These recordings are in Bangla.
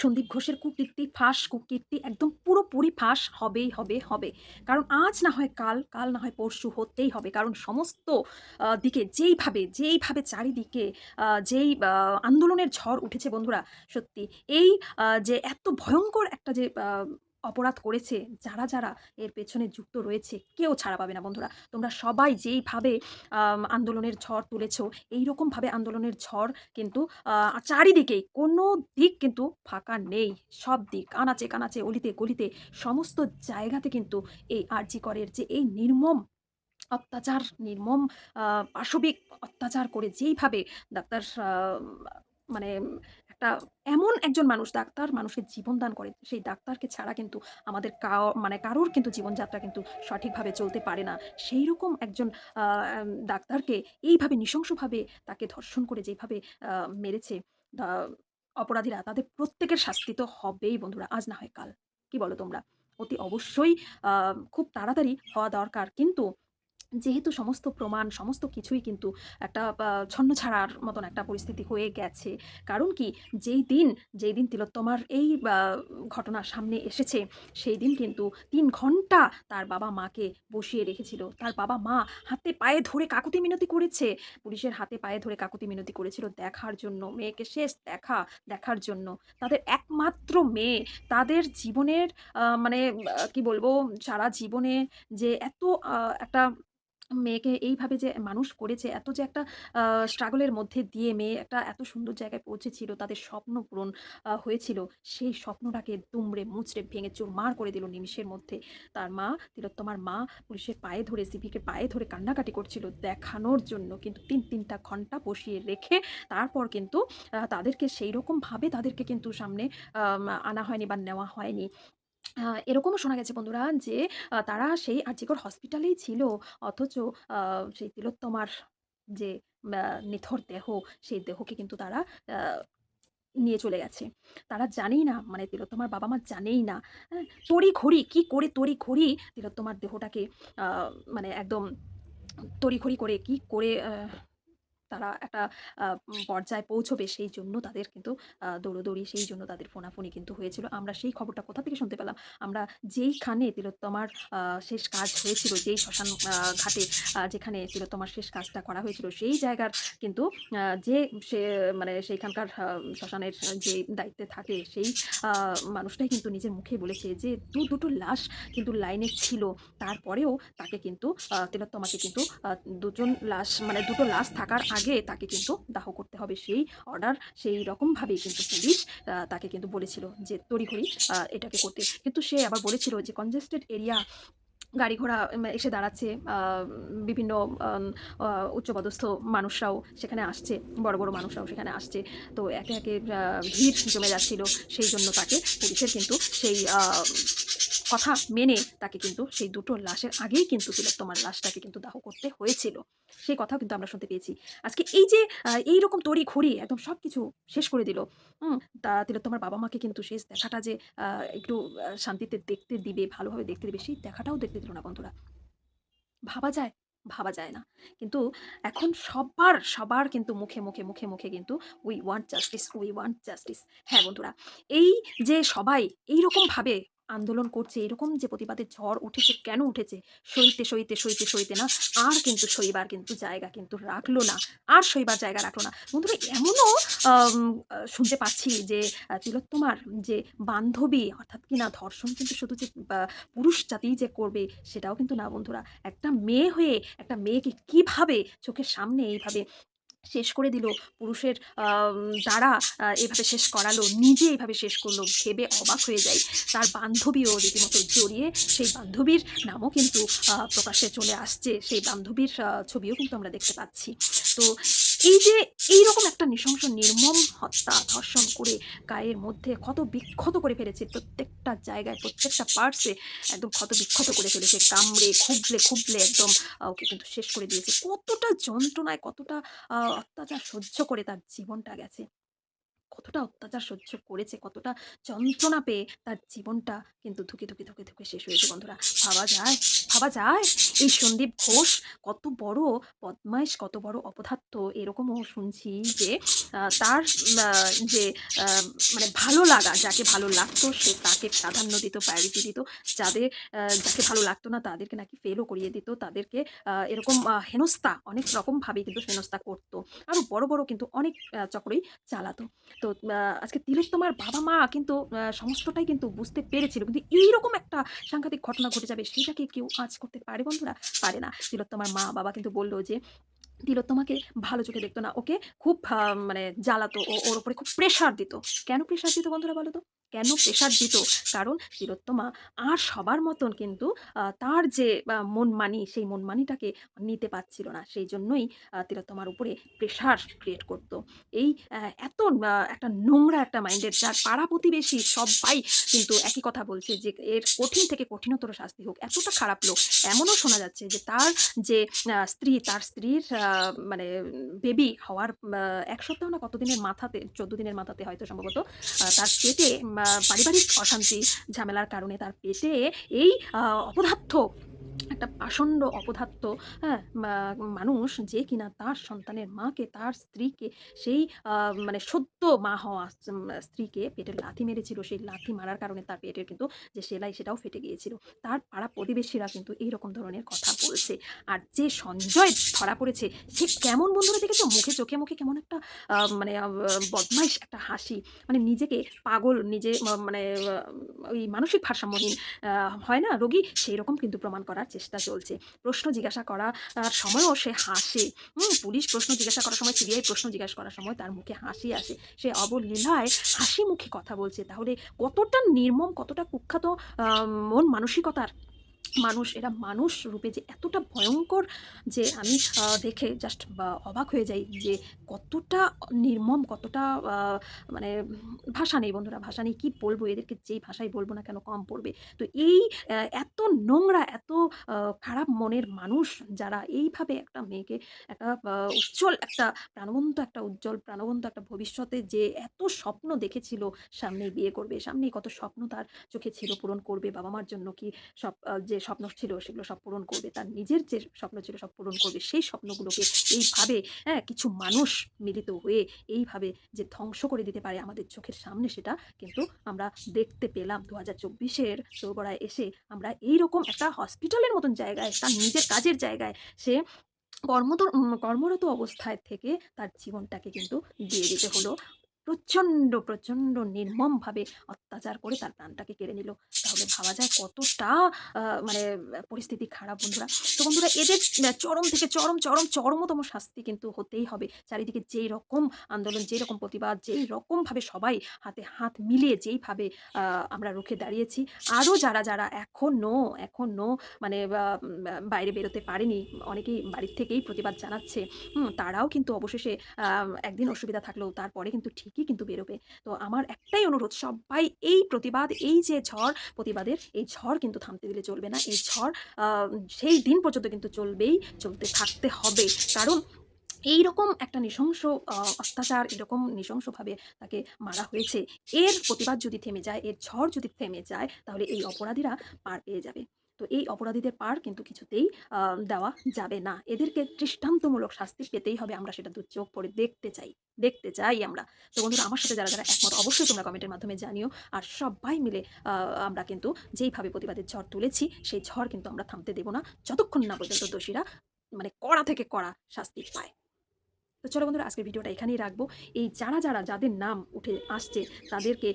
সন্দীপ ঘোষের কুকীর্তি ফাঁস কুকীর্তি একদম পুরোপুরি ফাঁস হবেই, হবে হবে। কারণ আজ না হয় কাল কাল না হয় পরশু হতেই হবে। কারণ সমস্ত দিকে যেইভাবে যেইভাবে চারিদিকে যেই আন্দোলনের ঝড় উঠেছে বন্ধুরা, সত্যি, এই যে এত ভয়ঙ্কর একটা যে অপরাধ করেছে, যারা যারা এর পেছনে যুক্ত রয়েছে, কেউ ছাড়া পাবে না বন্ধুরা। তোমরা সবাই যেইভাবে আন্দোলনের ঝড় তুলেছ, এইরকমভাবে আন্দোলনের ঝড় কিন্তু চারিদিকেই কোনো দিক কিন্তু ফাঁকা নেই। সব দিক, আনাচে কানাচে, অলিতে গলিতে, সমস্ত জায়গাতে কিন্তু এই আরজি করের যে এই নির্মম অত্যাচার, নির্মম পাশবিক অত্যাচার করে যেইভাবে ডাক্তার মানে একটা এমন একজন মানুষ, ডাক্তার মানুষের জীবন দান করে। সেই ডাক্তারকে ছাড়া কিন্তু আমাদের কাও- মানে কারোর কিন্তু জীবনযাত্রা কিন্তু সঠিকভাবে চলতে পারে না। সেই রকম একজন ডাক্তারকে এইভাবে নৃশংসভাবে তাকে ধর্ষণ করে যেভাবে মেরেছে অপরাধীরা তাদের প্রত্যেকের শাস্তি তো হবেই বন্ধুরা, আজ না হয় কাল। কি বলো তোমরা? অতি অবশ্যই খুব তাড়াতাড়ি হওয়া দরকার। কিন্তু যেহেতু সমস্ত প্রমাণ সমস্ত কিছুই কিন্তু একটা আ ছন্নছাড়ার মতন একটা পরিস্থিতি হয়ে গেছে। কারণ কি? যেই দিন, যেই দিন তিলোত্তমার এই ঘটনা সামনে এসেছে, সেই দিন কিন্তু তিন ঘণ্টা তার বাবা-মাকে বসিয়ে রেখেছিল। তার বাবা-মা হাতে পায়ে ধরে কাকুতি মিনতি করেছে। পুলিশের হাতে পায়ে ধরে কাকুতি মিনতি করেছিল দেখার জন্য, মেয়েকে শেষ দেখা, দেখার জন্য। তাদের একমাত্র মেয়ে, তাদের জীবনের মানে কি বলব? সারা জীবনে যে এত একটা মেয়েকে এইভাবে যে মানুষ করেছে, এত যে একটা স্ট্রাগলের মধ্যে দিয়ে মেয়ে একটা এত সুন্দর জায়গায় পৌঁছেছিল, তাদের স্বপ্ন পূরণ হয়েছিল। সেই স্বপ্নটাকে দুমড়ে মুচড়ে ভেঙে চুরমার করে দিল নিমিষের মধ্যে। তার মা, তিলোত্তমার মা পুলিশের পায়ে ধরে, সিভিকে পায়ে ধরে কান্নাকাটি করছিল দেখানোর জন্য। কিন্তু ৩-৩ টা ঘণ্টা বসিয়ে রেখে তারপর কিন্তু তাদেরকে সেইরকমভাবে তাদেরকে কিন্তু সামনে আনা হয়নি বা নেওয়া হয়নি। এরকমও শোনা গেছে বন্ধুরা যে তারা সেই আরজিকর হসপিটালেই ছিল। অথচ সেই তিলোত্তমার যে নিথর দেহ, সেই দেহকে কিন্তু তারা নিয়ে চলে গেছে। তারা জানেই না মানে তিলোত্তমার বাবা-মা জানেই না। হ্যাঁ? তড়িঘড়ি কি করে তড়িঘড়ি তিলোত্তমার দেহটাকে মানে একদম তড়িঘড়ি করে কি করে তারা একটা পর্যায়ে পৌঁছবে সেই জন্য তাদের কিন্তু দৌড়োদৌড়ি সেই জন্য তাদের ফোনাফুনি কিন্তু হয়েছিল। আমরা সেই খবরটা কোথা থেকে শুনতে পেলাম? আমরা যেইখানে তিলোত্তমার শেষ কাজ হয়েছিল, যেই শ্মশান ঘাটে যেখানে তিলোত্তমার শেষ কাজটা করা হয়েছিল, সেই জায়গার কিন্তু যে সে মানে সেইখানকার শ্মশানের যে দায়িত্বে থাকে, সেই মানুষটাই কিন্তু নিজের মুখে বলেছে যে, দু দুটো লাশ কিন্তু লাইনে ছিল। তারপরেও তাকে কিন্তু তিলোত্তমাকে কিন্তু দুজন লাশ মানে দুটো লাশ থাকার আগে তাকে কিন্তু দাহ করতে হবে। সেই অর্ডার সেই রকমভাবেই কিন্তু পুলিশ তাকে কিন্তু বলেছিল যে তড়িঘড়ি এটাকে করতে। কিন্তু সে আবার বলেছিল যে কনজেস্টেড এরিয়া গাড়ি ঘোড়া এসে দাঁড়াচ্ছে। বিভিন্ন উচ্চপদস্থ মানুষরাও সেখানে আসছে। বড়, বড় মানুষরাও সেখানে আসছে। তো একে, একে ভিড় জমে যাচ্ছিল। সেইজন্য তাকে পুলিশের কিন্তু সেই কথা মেনে তাকে কিন্তু সেই দুটো লাশের আগেই কিন্তু তিলোত্তমার লাশটাকে কিন্তু দাহ করতে হয়েছিল। সেই কথাও কিন্তু আমরা শুনতে পেয়েছি। আজকে এই যে আ এইরকম তড়িঘড়ি একদম সবকিছু শেষ করে দিল। হুম? তা তিলোত্তমার বাবা-মাকে কিন্তু শেষ দেখাটা যে একটু শান্তিতে দেখতে দিবে, ভালোভাবে দেখতে দিবে, সেই দেখাটাও দেখতে দিল না বন্ধুরা। ভাবা যায়? ভাবা যায় না। কিন্তু এখন সবার, সবার কিন্তু মুখে, মুখে, মুখে, মুখে কিন্তু "we want justice, we want justice" হ্যাঁ, বন্ধুরা, এই যে সবাই এইরকমভাবে আন্দোলন করছে, এরকম যে প্রতিবাদের ঝড় উঠেছে, কেন উঠেছে? সইতে, সইতে, সইতে, সইতে না আর কিন্তু সইবার কিন্তু জায়গা কিন্তু রাখল না। আর সইবার জায়গা রাখল না। বন্ধুরা এমনও শুনতে পাচ্ছি যে তিলোত্তমার যে বান্ধবী অর্থাৎ কিনা ধর্ষণ কিন্তু শুধু যে পুরুষ জাতিই যে করবে সেটাও কিন্তু না বন্ধুরা। একটা মেয়ে হয়ে একটা মেয়েকে কীভাবে চোখের সামনে এইভাবে শেষ করে দিল, পুরুষের দ্বারা এভাবে শেষ করালো, নিজে এভাবে শেষ করল, ভেবে অবাক হয়ে যায় তার বান্ধবীও রীতিমতো জড়িয়ে সেই বান্ধবীর নামও কিন্তু প্রকাশে প্রকাশ্যে চলে আসছে। সেই বান্ধবীর ছবিও কিন্তু আমরা দেখতে পাচ্ছি। তো এই যে এইরকম একটা নৃশংস নির্মম হত্যা, ধর্ষণ করে গায়ের মধ্যে ক্ষত বিক্ষত করে ফেলেছে প্রত্যেকটা জায়গায়, প্রত্যেকটা পার্টসে একদম ক্ষত বিক্ষত করে ফেলেছে। কামড়ে, খুবলে, খুবলে একদম ওকে কিন্তু শেষ করে দিয়েছে। কতটা যন্ত্রণায়, কতটা অত্যাচার সহ্য করে তার জীবনটা গেছে। কতটা অত্যাচার সহ্য করেছে, কতটা যন্ত্রণা পেয়ে তার জীবনটা কিন্তু ধুকে ধুকে ধুকে ধুকে শেষ হয়েছে বন্ধুরা। ভাবা যায় ভাবা যায় এই সন্দীপ ঘোষ কত বড় বদমাইশ, কত বড় অপদার্থ, এরকমও শুনছি যে তার যে মানে ভালো লাগা, যাকে ভালো লাগতো সে তাকে প্রাধান্য দিত প্রায়োরিটি দিত, যাদের যাকে ভালো লাগতো না তাদেরকে নাকি ফেলও করিয়ে দিত, তাদেরকে এরকম হেনস্থা, অনেক রকমভাবে কিন্তু হেনস্থা করতো। আরও বড় বড় কিন্তু অনেক চক্রই চালাতো। তো আজকে তোমার বাবা মা কিন্তু সমস্তটাই কিন্তু বুঝতে পেরেছিল। কিন্তু এইরকম একটা সাংঘাতিক ঘটনা ঘটে যাবে, সেটাকে কেউ আজ করতে পারে বন্ধুরা? পারে না। তিলোত্তমার মা বাবা কিন্তু বলল যে, তিলোত্তমাকে ভালো চোখে দেখতো না। ওকে খুব মানে জ্বালাতো ওর উপরে খুব প্রেশার দিত। কেন প্রেশার দিত বন্ধুরা বলো তো? কেন প্রেশার দিত? কারণ তিলোত্তমা আর সবার মতন কিন্তু তার যে মনমানি, সেই মনমানিটাকে নিতে পারছিল না। সেই জন্যই তিলোত্তমার উপরে প্রেশার ক্রিয়েট করতো। এই এত একটা নোংরা একটা মাইন্ডের যার পাড়া প্রতিবেশী সবাই কিন্তু একই কথা বলছে যে, এর কঠিন থেকে কঠিনতর শাস্তি হোক, এতটা খারাপ লোক। এমনও শোনা যাচ্ছে যে, তার যে স্ত্রী, তার স্ত্রীর মানে বেবি হওয়ার এক সপ্তাহ না কতদিনের মাথাতে, চোদ্দ দিনের মাথাতে হয়তো সম্ভবত তার পেটে পারিবারিক অশান্তি ঝামেলার কারণে তার পেটে এই অপদার্থ একটা পাষণ্ড অপদার্থ হ্যাঁ মানুষ যে কিনা তার সন্তানের মাকে, তার স্ত্রীকে, সেই মানে সদ্য মা হওয়া স্ত্রীকে পেটের লাথি মেরেছিল। সেই লাথি মারার কারণে তার পেটের কিন্তু যে সেলাই সেটাও ফেটে গিয়েছিল। তার পাড়া প্রতিবেশীরা কিন্তু এই রকম ধরনের কথা বলছে। আর যে সঞ্জয় ধরা পড়েছে, সে কেমন বন্ধুরা দেখেছ? মুখে চোখে মুখে কেমন একটা মানে বদমাইশ একটা হাসি। মানে নিজেকে পাগল, নিজে মানে ওই মানসিক ভারসাম্যহীন হয় না? রোগী সেই রকম কিন্তু প্রমাণ করার চেষ্টা চলছে। প্রশ্ন জিজ্ঞাসা করা, তার সময়ও সে হাসে। হুম, পুলিশ প্রশ্ন জিজ্ঞাসা করার সময় সিবিআই প্রশ্ন জিজ্ঞাসা করার সময় তার মুখে হাসি আসে। সে অবলীলায় হাসি মুখে কথা বলছে। তাহলে কতটা নির্মম, কতটা কুখ্যাত মন মানসিকতার মানুষ, এরা মানুষ রূপে যে এতটা ভয়ঙ্কর যে আমি দেখে জাস্ট অবাক হয়ে যাই যে কতটা নির্মম, কতটা মানে ভাষা নেই বন্ধুরা, ভাষা নেই, কী বলব, এদেরকে যেই ভাষাই বলব না কেন, কম পড়বে। তো এই এত নোংরা, এত খারাপ মনের মানুষ যারা এইভাবে একটা মেয়েকে, একটা উজ্জ্বল, একটা প্রাণবন্ত, একটা উজ্জ্বল, প্রাণবন্ত একটা ভবিষ্যতে যে এত স্বপ্ন দেখেছিল সামনে বিয়ে করবে, সামনেই কত স্বপ্ন তার চোখে ছিল পূরণ করবে বাবা মার জন্য কি সব যে স্বপ্ন ছিল সেগুলো সব পূরণ করবে, তার নিজের যে স্বপ্ন ছিল সব পূরণ করবে, সেই স্বপ্নগুলোকে এইভাবে হ্যাঁ কিছু মানুষ মিলিত হয়ে এইভাবে যে ধ্বংস করে দিতে পারে আমাদের চোখের সামনে, সেটা কিন্তু আমরা দেখতে পেলাম। দু হাজার চব্বিশের চৌগড়ায় এসে আমরা এইরকম একটা হসপিটালের মতন জায়গায়, তার নিজের কাজের জায়গায় সে কর্মত কর্মরত অবস্থায় থেকে তার জীবনটাকে কিন্তু দিয়ে দিতে হলো। প্রচণ্ড প্রচণ্ড নির্মমভাবে অত্যাচার করে তার প্রাণটাকে কেড়ে নিল। তাহলে ভাবা যায় কতটা মানে পরিস্থিতি খারাপ, বন্ধুরা। তো বন্ধুরা, এদের চরম থেকে চরম চরম, চরমতম শাস্তি কিন্তু হতেই হবে। চারিদিকে যেই রকম আন্দোলন, যেই রকম প্রতিবাদ, যেই রকমভাবে সবাই হাতে হাত মিলিয়ে যেইভাবে আমরা রুখে দাঁড়িয়েছি, আরও যারা যারা এখনও এখনও মানে বাইরে বেরোতে পারেনি, অনেকেই বাড়ির থেকেই প্রতিবাদ জানাচ্ছে তারাও কিন্তু অবশেষে একদিন অসুবিধা থাকলেও তারপরে কিন্তু ঠিকই কিন্তু বেরোবে। তো আমার একটাই অনুরোধ, সবাই এই প্রতিবাদ, এই যে ঝড়, প্রতিবাদের এই ঝড় কিন্তু থামতে দিলে চলবে না। এই ঝড় সেই দিন পর্যন্ত কিন্তু চলবেই, চলতে থাকতে হবে। কারণ এইরকম একটা নৃশংস অত্যাচার, এরকম নৃশংসভাবে তাকে মারা হয়েছে। এর প্রতিবাদ যদি থেমে যায়, এর ঝড় যদি থেমে যায়, তাহলে এই অপরাধীরা পার পেয়ে যাবে। তো এই অপরাধীদের পার কিন্তু কিছুতেই দেওয়া যাবে না। এদেরকে দৃষ্টান্তমূলক শাস্তি পেতেই হবে, আমরা সেটা দু চোখ পড়ে দেখতে চাই দেখতে চাই আমরা। তো বন্ধুরা, আমার সাথে যারা যারা একমত, অবশ্যই তোমরা কমেন্টের মাধ্যমে জানিও। আর সবাই মিলে আমরা কিন্তু যেইভাবে প্রতিবাদের ঝড় তুলেছি, সেই ঝড় কিন্তু আমরা থামতে দেব না, যতক্ষণ না পর্যন্ত দোষীরা মানে কড়া থেকে কড়া শাস্তি পায়। তো চলো বন্ধুরা, আজকের ভিডিওটা এখানেই রাখব। এই যারা যারা, যাদের নাম উঠে আসছে, তাদেরকে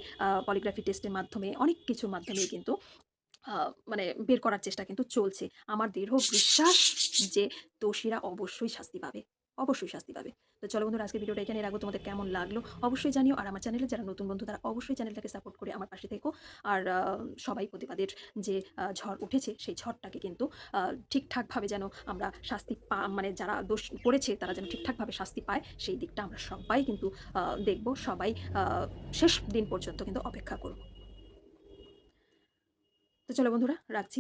পলিগ্রাফি টেস্টের মাধ্যমে, অনেক কিছুর মাধ্যমে কিন্তু মানে বের করার চেষ্টা কিন্তু চলছে। আমার দৃঢ় বিশ্বাস যে দোষীরা অবশ্যই শাস্তি পাবে, অবশ্যই শাস্তি পাবে। তো চলো বন্ধুরা আজকে ভিডিওটা এখানে রাখব। তোমাদের কেমন লাগল অবশ্যই জানিও। আর আমার চ্যানেলে যারা নতুন বন্ধু, তারা অবশ্যই চ্যানেলটাকে সাপোর্ট করে আমার পাশে থেকো। আর সবাই প্রতিবাদের যে ঝড় উঠেছে, সেই ঝড়টাকে কিন্তু ঠিকঠাকভাবে যেন আমরা শাস্তি পা মানে যারা দোষ করেছে, তারা যেন ঠিকঠাকভাবে শাস্তি পায়, সেই দিকটা আমরা সবাই কিন্তু দেখব। সবাই শেষ দিন পর্যন্ত কিন্তু অপেক্ষা করব। তো চলো বন্ধুরা রাখছি।